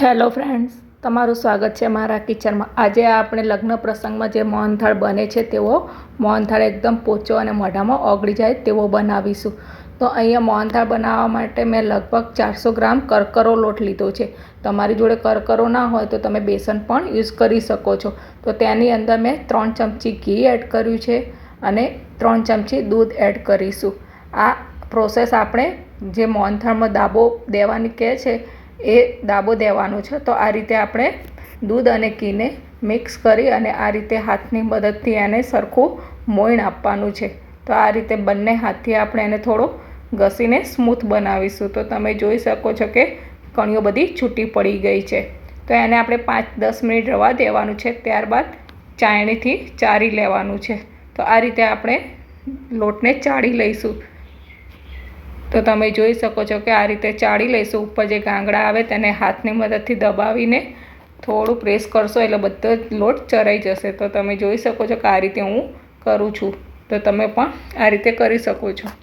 Hello friends, તમારું સ્વાગત છે મારા કિચનમાં. આજે આપણે લગ્ન પ્રસંગમાં જે મોહનથાળ બને છે તેવો મોહનથાળ એકદમ પોચો અને મોઢામાં ઓગળી જાય તેવો બનાવીશું. તો અહીંયા મોહનથાળ બનાવવા માટે મેં લગભગ ચારસો ગ્રામ કરકરો લોટ લીધો છે. તમારી જોડે કરકરો ના હોય તો તમે બેસન પણ યુઝ કરી શકો છો. તો તેની અંદર મેં ત્રણ ચમચી ઘી એડ કર્યું છે અને ત્રણ ચમચી દૂધ એડ કરીશું. આ પ્રોસેસ આપણે જે મોહનથાળમાં દાબો દેવાની કહે છે એ દાબો દેવાનો છે. તો આ રીતે આપણે દૂધ અને ઘીને મિક્સ કરી અને આ રીતે હાથની મદદથી એને સરખું મોઈણ આપવાનું છે. તો આ રીતે બંને હાથથી આપણે એને થોડો ઘસીને સ્મૂથ બનાવીશું. તો તમે જોઈ શકો છો કે કણીઓ બધી છૂટી પડી ગઈ છે. તો એને આપણે પાંચ દસ મિનિટ રવા દેવાનું છે. ત્યારબાદ ચાયણીથી ચારી લેવાનું છે. તો આ રીતે આપણે લોટને ચાળી લઈશું. તો તમે જોઈ શકો છો કે આ રીતે ચાળી લઈશું. ઉપર જે ગાંગડા આવે તેને હાથની મદદથી દબાવીને થોડું પ્રેસ કરશો એટલે બધો લોટ ચરાઈ જશે. તો તમે જોઈ શકો છો કે આ રીતે હું કરું છું. તો તમે પણ આ રીતે કરી શકો છો.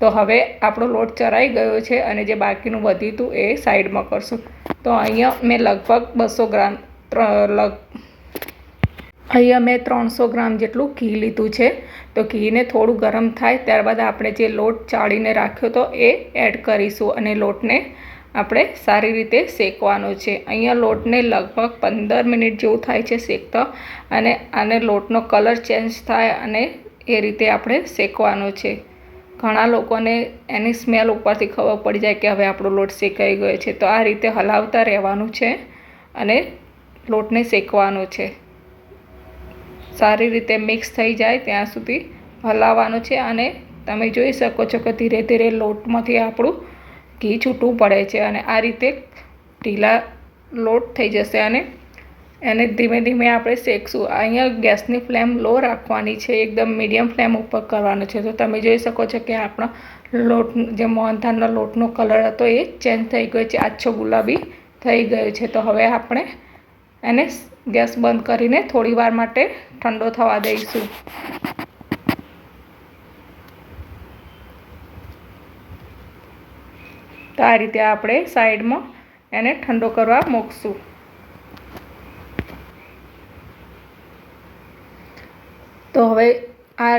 તો હવે આપણો લોટ ચરાઈ ગયો છે અને જે બાકીનું વધ્યું હતું એ સાઈડમાં કરશું. તો અહીંયા મેં લગભગ બસો ગ્રામ લગ અહીંયા મેં ત્રણસો ગ્રામ જેટલું ઘી લીધું છે. તો ઘીને થોડું ગરમ થાય, ત્યારબાદ આપણે જે લોટ ચાળીને રાખ્યો તો એ એડ કરીશું અને લોટને આપણે સારી રીતે શેકવાનો છે. અહીંયા લોટને લગભગ પંદર મિનિટ જેવું થાય છે શેકતા અને આને લોટનો કલર ચેન્જ થાય અને એ રીતે આપણે શેકવાનો છે. ઘણા લોકોને એની સ્મેલ ઉપરથી ખબર પડી જાય કે હવે આપણો લોટ શેકાઈ ગયો છે. તો આ રીતે હલાવતા રહેવાનું છે અને લોટને શેકવાનો છે. સારી રીતે મિક્સ થઈ જાય ત્યાં સુધી હલાવવાનું છે અને તમે જોઈ શકો છો કે ધીરે ધીરે લોટમાંથી આપણું ઘી છૂટું પડે છે અને આ રીતે ઢીલા લોટ થઈ જશે અને એને ધીમે ધીમે આપણે શેકશું. અહીંયા ગેસની ફ્લેમ લો રાખવાની છે, એકદમ મીડિયમ ફ્લેમ ઉપર કરવાનું છે. તો તમે જોઈ શકો છો કે આપણો લોટ, જે મોહનથાળનો લોટનો કલર હતો એ ચેન્જ થઈ ગયો છે. આછો ગુલાબી થઈ ગયો છે. તો હવે આપણે એને ગેસ બંધ કરીને થોડી વાર માટે ઠંડો થવા દઈશું. તો આ રીતે આપણે સાઈડમાં એને ઠંડો કરવા મૂકશું. તો હવે આ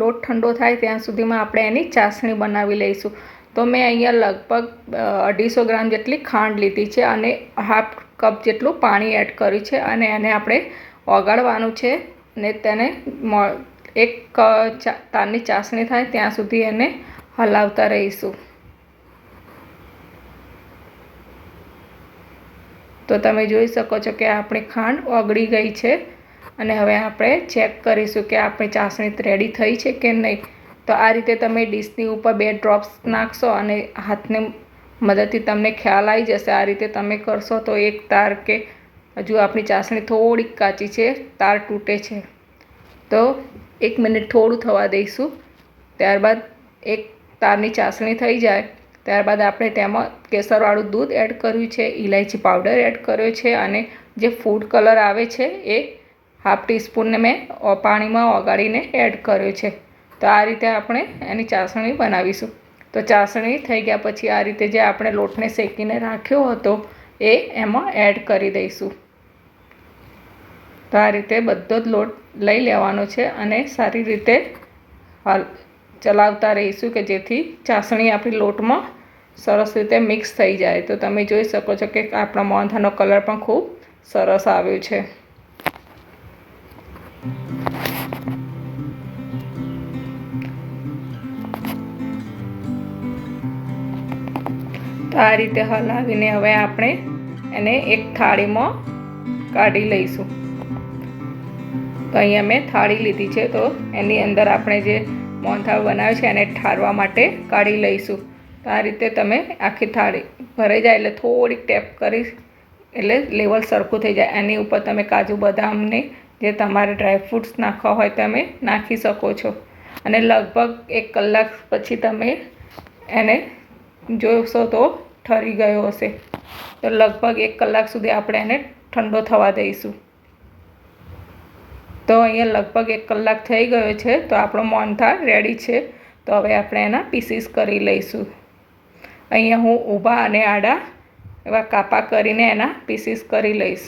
લોટ ઠંડો થાય ત્યાં સુધીમાં આપણે એની ચાસણી બનાવી લઈશું. તો મેં અહીંયા લગભગ અઢીસો ગ્રામ જેટલી ખાંડ લીધી છે અને હાફ કપ જેટલું પાણી એડ કર્યું છે અને એને આપણે ઓગાળવાનું છે ને તેને એક તારની ચાસણી થાય ત્યાં સુધી એને હલાવતા રહીશું. તો તમે જોઈ શકો છો કે આપણી ખાંડ ઓગળી ગઈ છે અને હવે આપણે ચેક કરીશું કે આપણી ચાસણી રેડી થઈ છે કે નહીં. તો આ રીતે તમે ડીશની ઉપર બે ડ્રોપ્સ નાખશો અને હાથને મદદથી તમને ખ્યાલ આવી જશે. આ રીતે તમે કરશો તો એક તાર કે હજુ આપણી ચાસણી થોડીક કાચી છે, તાર તૂટે છે. તો એક મિનિટ થોડું થવા દઈશું. ત્યારબાદ એક તારની ચાસણી થઈ જાય. ત્યારબાદ આપણે તેમાં કેસરવાળું દૂધ એડ કર્યું છે ઇલાયચી પાવડર એડ કર્યો છે અને જે ફૂડ કલર આવે છે એ હાફ ટીસ્પૂનને મેં પાણીમાં ઓગાળીને એડ કર્યો છે. તો આ રીતે આપણે એની ચાસણી બનાવીશું. તો ચાસણી થઈ ગયા પછી આ રીતે જે આપણે લોટને શેકીને રાખ્યો હતો, એ એમાં એડ કરી દઈશું. તો આ રીતે બધો જ લોટ લઈ લેવાનો છે અને સારી રીતે હાલ ચલાવતા રહીશું કે જેથી ચાસણી આપણી લોટમાં સરસ રીતે મિક્સ થઈ જાય. તો તમે જોઈ શકો છો કે આપણા મોહનથાળનો કલર પણ ખૂબ સરસ આવ્યો છે. આ રીતે હલાવીને હવે આપણે એને એક થાળીમાં કાઢી લઈશું. તો અહીંયા મેં થાળી લીધી છે, તો એની અંદર આપણે જે મોહનથાળ બનાવ્યો છે એને ઠારવા માટે કાઢી લઈશું. તો આ રીતે તમે આખી થાળી ભરાઈ જાય એટલે થોડીક ટેપ કરી એટલે લેવલ સરખું થઈ જાય. એની ઉપર તમે કાજુ બદામને જે તમારે ડ્રાયફ્રૂટ્સ નાખવા હોય તમે નાખી શકો છો. અને લગભગ એક કલાક પછી તમે એને જોશો તો ઠરી ગયો હશે. તો લગભગ એક કલાક સુધી આપણે એને ઠંડો થવા દઈશું. તો અહીંયા લગભગ એક કલાક થઈ ગયો છે, તો આપણો મોનથાળ રેડી છે. તો હવે આપણે એના પીસીસ કરી લઈશું. અહીંયા હું ઊભા અને આડા એવા કાપા કરીને એના પીસીસ કરી લઈશ.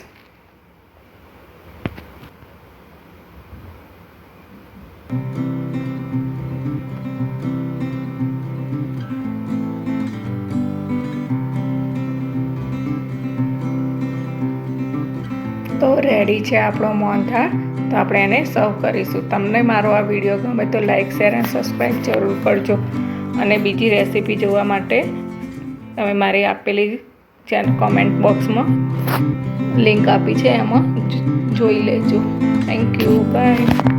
તો રેડી છે આપણો મોહનથાળ. તો આપણે એને સર્વ કરીશું. તમને મારો આ વીડિયો ગમે તો લાઈક શેર અને સબસ્ક્રાઈબ જરૂર કરજો. અને બીજી રેસીપી જોવા માટે તમે મારી આપેલી ચેનલ કોમેન્ટ બોક્સમાં લિંક આપી છે. એમાં જોઈ લેજો. Thank you bye